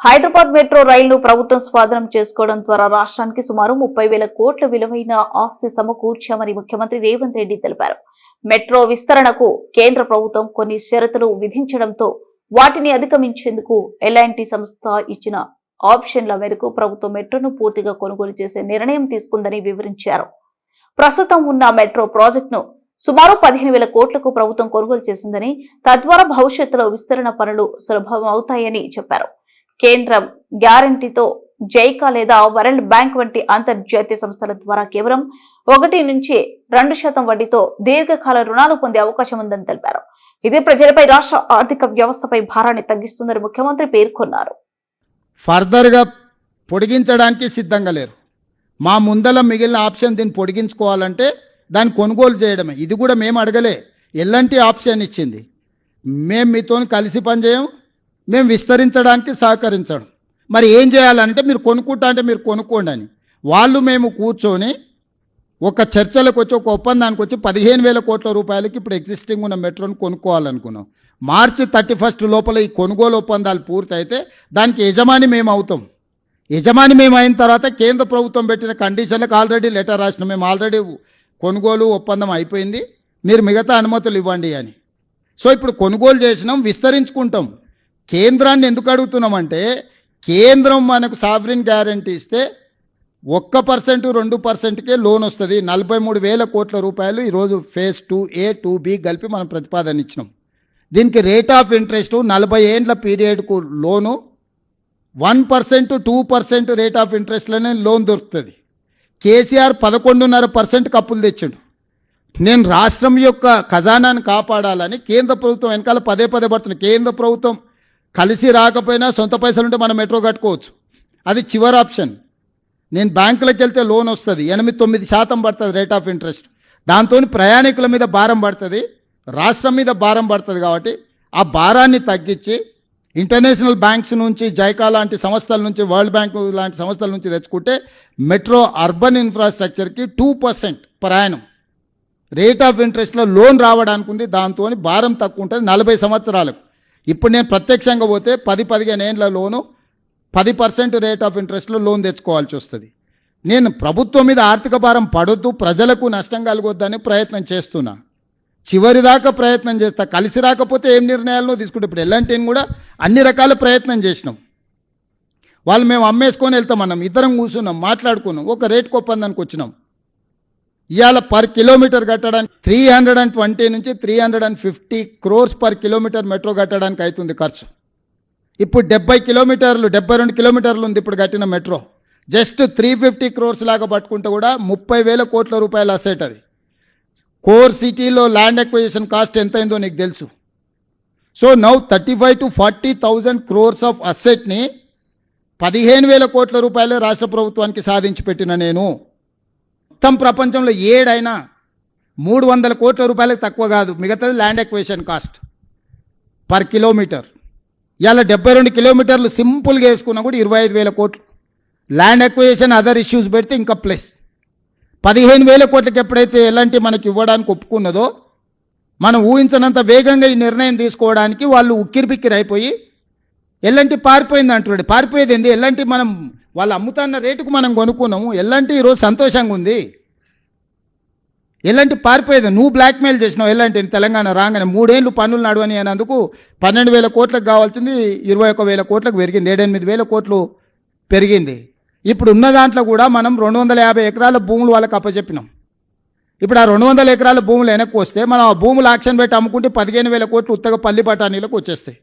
Hyderabad metro రైలును ప్రభుత్వం స్వాధీనం చేసుకోవడం ద్వారా రాష్ట్రానికి సుమారు ముప్పై వేల కోట్ల విలువైన ఆస్తి సమకూర్చామని ముఖ్యమంత్రి రేవంత్ రెడ్డి తెలిపారు. మెట్రో విస్తరణకు కేంద్ర ప్రభుత్వం కొన్ని షరతులు విధించడంతో వాటిని అధిగమించేందుకు ఎల్ఐన్టీ సంస్థ ఇచ్చిన ఆప్షన్ల మేరకు ప్రభుత్వం మెట్రోను పూర్తిగా కొనుగోలు చేసే నిర్ణయం తీసుకుందని వివరించారు. ప్రస్తుతం ఉన్న మెట్రో ప్రాజెక్టును సుమారు పదిహేను వేల కోట్లకు ప్రభుత్వం కొనుగోలు చేసిందని తద్వారా భవిష్యత్తులో విస్తరణ పనులు సులభమవుతాయని చెప్పారు. కేంద్రం గ్యారంటీతో జైకా లేదా వరల్డ్ బ్యాంక్ వంటి అంతర్జాతీయ సంస్థల ద్వారా కేవలం ఒకటి నుంచి రెండు శాతం వడ్డీతో దీర్ఘకాల రుణాలు పొందే అవకాశం ఉందని తెలిపారు. ఇది ప్రజలపై రాష్ట్ర ఆర్థిక వ్యవస్థపై భారాన్ని తగ్గిస్తుందని ముఖ్యమంత్రి పేర్కొన్నారు. ఫర్దర్గా పొడిగించడానికి సిద్ధంగా లేరు. మా ముందల మిగిలిన ఆప్షన్ దీన్ని పొడిగించుకోవాలంటే దాన్ని కొనుగోలు చేయడమే. ఇది కూడా మేము అడగలే. ఎలాంటి ఆప్షన్ ఇచ్చింది? మేము మీతో కలిసి పనిచేయం మేము విస్తరించడానికి సహకరించడం. మరి ఏం చేయాలంటే మీరు కొనుక్కుంటా అంటే మీరు కొనుక్కోండి అని. వాళ్ళు మేము కూర్చొని ఒక చర్చలకు వచ్చి ఒక ఒప్పందానికి వచ్చి పదిహేను వేల కోట్ల రూపాయలకి ఇప్పుడు ఎగ్జిస్టింగ్ ఉన్న మెట్రోని కొనుక్కోవాలనుకున్నాం. మార్చి థర్టీ ఫస్ట్ లోపల ఈ కొనుగోలు ఒప్పందాలు పూర్తయితే దానికి యజమాని మేము అవుతాం. యజమాని మేము అయిన తర్వాత కేంద్ర ప్రభుత్వం పెట్టిన కండిషన్లకు ఆల్రెడీ లెటర్ రాసిన. మేము ఆల్రెడీ కొనుగోలు ఒప్పందం అయిపోయింది. మీరు మిగతా అనుమతులు ఇవ్వండి అని. సో ఇప్పుడు కొనుగోలు చేసినాం విస్తరించుకుంటాం. కేంద్రాన్ని ఎందుకు అడుగుతున్నామంటే కేంద్రం మనకు సావరిన్ గ్యారంటీ ఇస్తే ఒక్క పర్సెంట్ రెండు పర్సెంట్కే లోన్ వస్తుంది. నలభై మూడు వేల కోట్ల రూపాయలు ఈరోజు phase two A two B కలిపి మనం ప్రతిపాదన ఇచ్చినాం. దీనికి రేట్ ఆఫ్ ఇంట్రెస్ట్ నలభై ఏండ్ల పీరియడ్కు loan one percent two percent rate of ఇంట్రెస్ట్లోనే loan దొరుకుతుంది. కేసీఆర్ పదకొండున్నర పర్సెంట్కి అప్పులు తెచ్చిండు. నేను రాష్ట్రం యొక్క ఖజానాను కాపాడాలని కేంద్ర ప్రభుత్వం వెనకాల పదే పదే పడుతుంది కేంద్ర ప్రభుత్వం కలిసి రాకపోయినా సొంత పైసలు ఉంటే మనం మెట్రో కట్టుకోవచ్చు. అది చివరి ఆప్షన్. నేను బ్యాంకులకు వెళ్తే లోన్ వస్తుంది. ఎనిమిది తొమ్మిది శాతం పడుతుంది రేట్ ఆఫ్ ఇంట్రెస్ట్. దాంతో ప్రయాణికుల మీద భారం పడుతుంది. రాష్ట్రం మీద భారం పడుతుంది కాబట్టి ఆ భారాన్ని తగ్గించి ఇంటర్నేషనల్ బ్యాంక్స్ నుంచి జైకా లాంటి సంస్థల నుంచి వరల్డ్ బ్యాంక్ లాంటి సంస్థల నుంచి తెచ్చుకుంటే మెట్రో అర్బన్ ఇన్ఫ్రాస్ట్రక్చర్కి టూ పర్సెంట్ ప్రయాణం. రేట్ ఆఫ్ ఇంట్రెస్ట్లో లోన్ రావడానికి ఉంది దాంతో భారం తక్కువ ఉంటుంది నలభై సంవత్సరాలకు. ఇప్పుడు నేను ప్రత్యక్షంగా పోతే పది పదిహేను ఏండ్ల లోను పది పర్సెంట్ రేట్ ఆఫ్ ఇంట్రెస్ట్లో లోన్ తెచ్చుకోవాల్సి వస్తుంది. నేను ప్రభుత్వం మీద ఆర్థిక భారం పడొద్దు ప్రజలకు నష్టం కలగొద్దని ప్రయత్నం చేస్తున్నా. చివరి దాకా ప్రయత్నం చేస్తా. కలిసి రాకపోతే ఏం నిర్ణయాలను తీసుకుంటే ఇప్పుడు ఎల్లంటిని కూడా అన్ని రకాల ప్రయత్నం చేసినాం. వాళ్ళు మేము అమ్మేసుకొని వెళ్తాం మనం ఇద్దరం కూర్చున్నాం మాట్లాడుకున్నాం. ఒక రేట్ ఒప్పందానికి వచ్చినాం. ఇవాళ పర్ కిలోమీటర్ కట్టడానికి త్రీ హండ్రెడ్ అండ్ ట్వంటీ నుంచి three hundred and fifty crores per kilometre metro కట్టడానికి అవుతుంది ఖర్చు. ఇప్పుడు డెబ్బై కిలోమీటర్లు డెబ్బై రెండు కిలోమీటర్లు ఉంది ఇప్పుడు కట్టిన metro just three fifty crores లాగా పట్టుకుంటే కూడా ముప్పై వేల కోట్ల రూపాయలు అసెట్ అది. కోర్ సిటీలో ల్యాండ్ ఎక్విజిషన్ కాస్ట్ ఎంత అయిందో నీకు తెలుసు. So now thirty five to forty thousand crores of అసెట్ని పదిహేను వేల కోట్ల రూపాయలే రాష్ట్ర ప్రభుత్వానికి సాధించి పెట్టిన నేను. మొత్తం ప్రపంచంలో ఏడైనా మూడు వందల కోట్ల రూపాయలకు తక్కువ కాదు. మిగతాది land equation cost per kilometre ఇలా డెబ్బై రెండు కిలోమీటర్లు సింపుల్గా వేసుకున్నా కూడా ఇరవై ఐదు వేల కోట్లు. ల్యాండ్ ఎక్వేషన్ అదర్ ఇష్యూస్ పెడితే ఇంకా ప్లస్ పదిహేను వేల కోట్లకి ఎప్పుడైతే ఎలాంటి మనకి ఇవ్వడానికి ఒప్పుకున్నదో మనం ఊహించినంత వేగంగా ఈ నిర్ణయం తీసుకోవడానికి వాళ్ళు ఉక్కిరిబిక్కిరి అయిపోయి ఎల్లంటి పారిపోయింది అంటున్నాడు. పారిపోయేది ఏంది? ఎల్లంటి మనం వాళ్ళు అమ్ముతున్న రేటుకు మనం కొనుక్కున్నాము. ఎల్లంటి ఈరోజు సంతోషంగా ఉంది. ఎల్లంటి పారిపోయేది నువ్వు బ్లాక్మెయిల్ చేసినావు. ఎల్లంటి తెలంగాణ రాగానే మూడేళ్ళు పన్నులు నడవని అన్నందుకు పన్నెండు వేల కోట్లకు కావాల్సింది ఇరవై ఒక వేల కోట్లకు పెరిగింది. ఏడెనిమిది వేల కోట్లు పెరిగింది. ఇప్పుడు ఉన్న దాంట్లో కూడా మనం రెండు వందల యాభై ఎకరాల భూములు వాళ్ళకి అప్పచెప్పినాం. ఇప్పుడు ఆ రెండు వందల ఎకరాల భూములు వెనక్కి వస్తే మనం ఆ భూములు ఆక్షన్ పెట్టి అమ్ముకుంటే పదిహేను వేల కోట్లు ఉత్తగా పల్లి పటానీలకు వచ్చేస్తాయి.